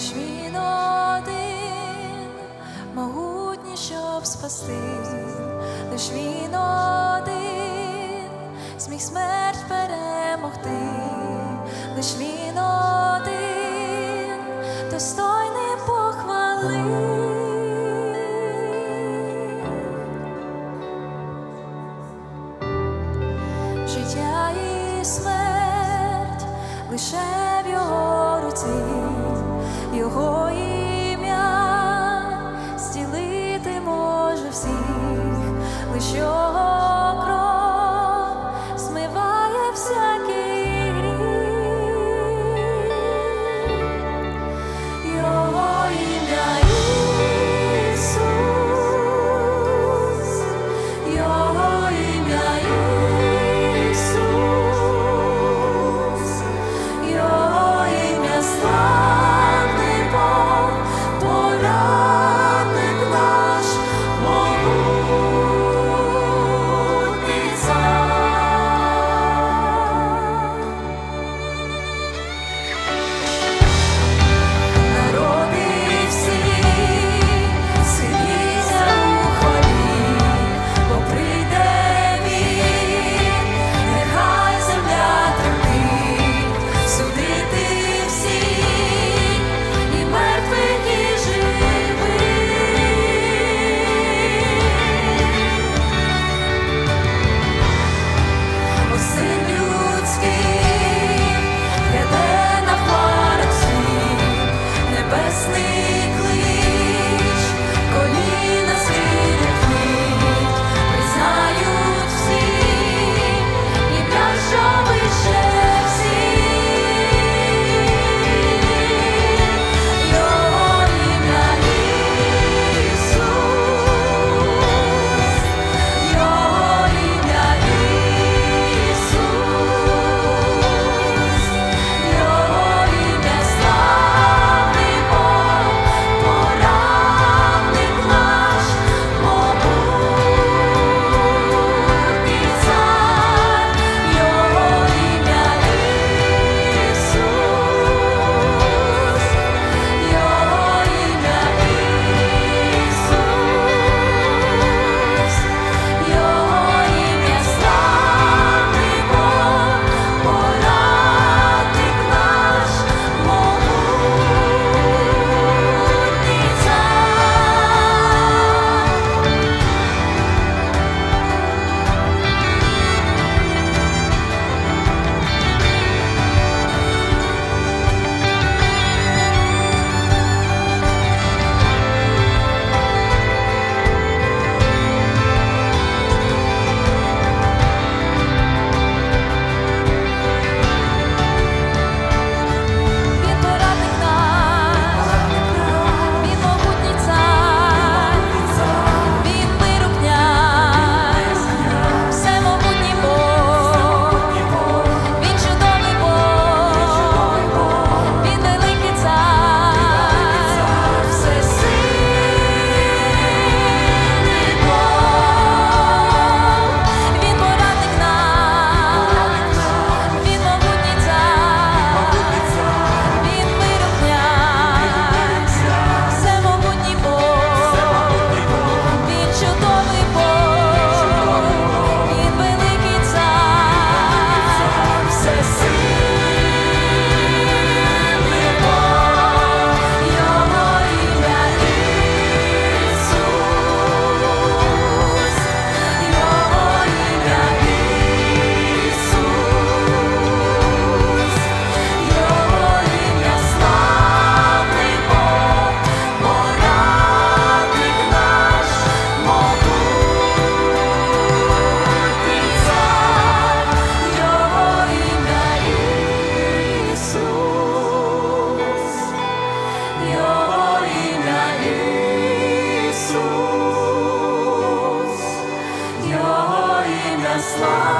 лиш він один, могутній, щоб спасти, лиш він один, зміг смерть перемогти, лиш він один, достойний похвали. життя і смерть лише його Oh.